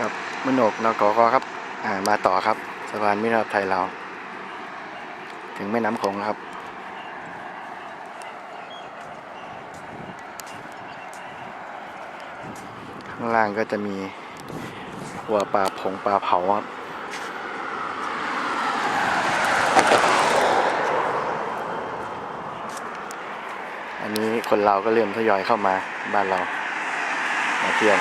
ครับมโนกนกกครับ อ่ามาต่อครับสะพานมิตรภาพไทยเราวถึงแม่น้ำโขงครับ ข้างล่างก็จะมีหัวปลาผงปลาเผาครับอันนี้คนเราก็เริ่มทยอยเข้ามาบ้านเรา มาเที่ยว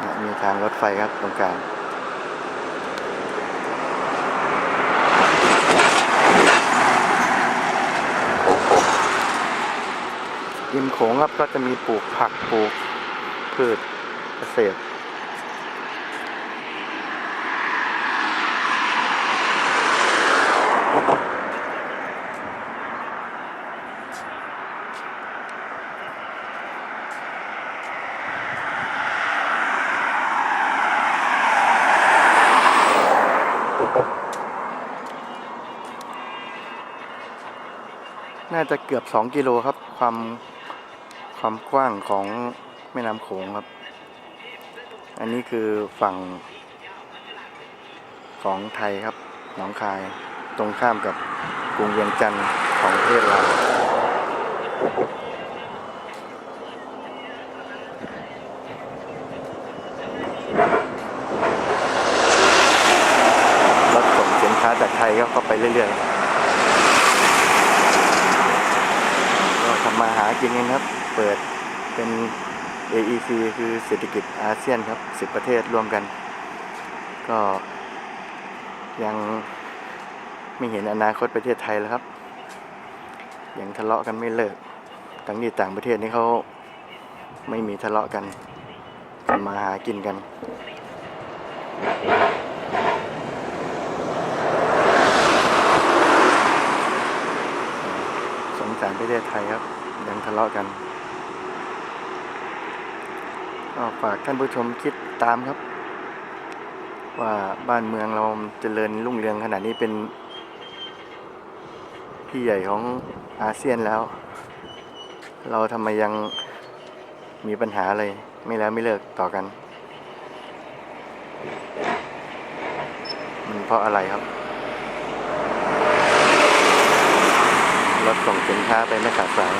เนี่ยมี ทางรถไฟครับตรงกลางริมโขงครับก็จะมีปลูกผักปลูกพืชเกษตร น่าจะเกือบสองกิโลครับ ความความกว้างของแม่น้ำโขงครับ อันนี้คือฝั่งของไทยครับ หนองคาย ตรงข้ามกับกรุงเวียงจันทร์ของประเทศลาวรถส่งสินค้าจากไทยก็เข้าไปเรื่อยๆ ก็ทำ มาหากินกันครับ เปิดเป็น AEC คือเศรษฐกิจอาเซียนครับ 10 ประเทศร่วมกัน ก็ยังไม่เห็นอนาคตประเทศไทยแล้วครับ ยังทะเลาะกันไม่เลิกทั้งที่ต่างประเทศนี่เขาไม่มีทะเลาะกันมาหากินกันสงสารประเทศไทยครับ ยังทะเลาะกันก็ฝากท่านผู้ชมคิดตามครับ ว่าบ้านเมืองเราเจริญรุ่งเรืองขนาดนี้เป็นพี่ใหญ่ของอาเซียนแล้ว เราทำไมยังมีปัญหาอะไร ไม่แล้วไม่เลิกต่อกัน มันเพราะอะไรครับรถส่งสินค้าไปไม่ขาดสาย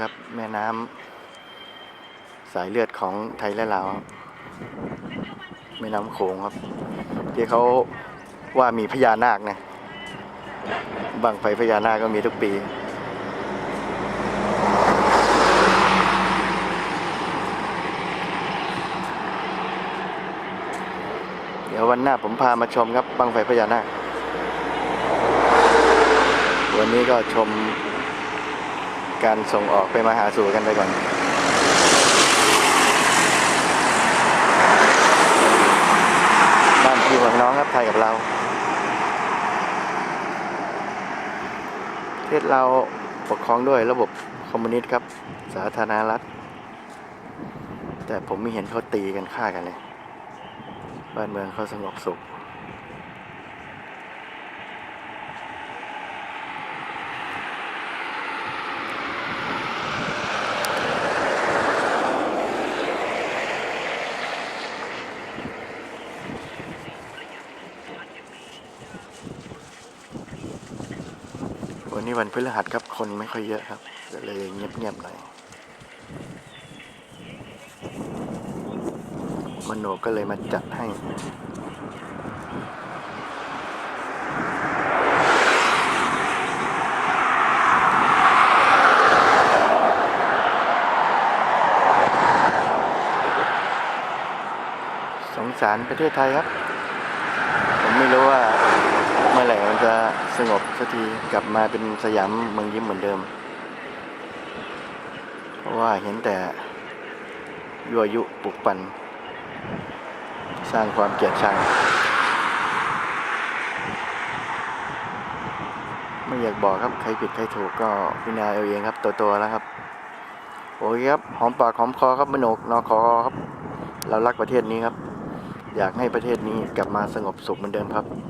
ครับ แม่น้ำสายเลือดของไทยและลาวครับแม่น้ำโขงครับ ที่เขาว่ามีพญานาคนะบังไฟพญานาคก็มีทุกปีเดี๋ยววันหน้าผมพามาชมครับบังไฟพญานาค วันนี้ก็ชม การส่งออกไปมาหาสู่กันไปก่อนบ้านพี่เมืองน้องครับไทยกับเราประเทศเราปกครองด้วยระบบคอมมิวนิสต์ครับ สาธารณรัฐ แต่ผมไม่เห็นเขาตีกันฆ่ากันเลย บ้านเมืองเขาสงบสุข นี้วันพฤหัสครับ คนไม่ค่อยเยอะครับเลยเงียบๆหน่อยมโนก็เลยมาจัดให้สงสารประเทศไทยครับ ผมไม่รู้ว่า มื่อไหร่มันจะสงบสักทีกลับมาเป็นสยามเมืองยิ้มเหมือนเดิม เพราะว่าเห็นแต่ยั่วยุปลุกปั่นสร้างความเกลียดชัง ไม่อยากบอกครับ ใครผิดใครถูกก็พิจารณาเอาเองครับ ตัวตัวแล้วครับ โอเคครับ หอมปากหอมคอครับมโนกนอคอครับ เรารักประเทศนี้ครับ อยากให้ประเทศนี้กลับมาสงบสุขเหมือนเดิมครับ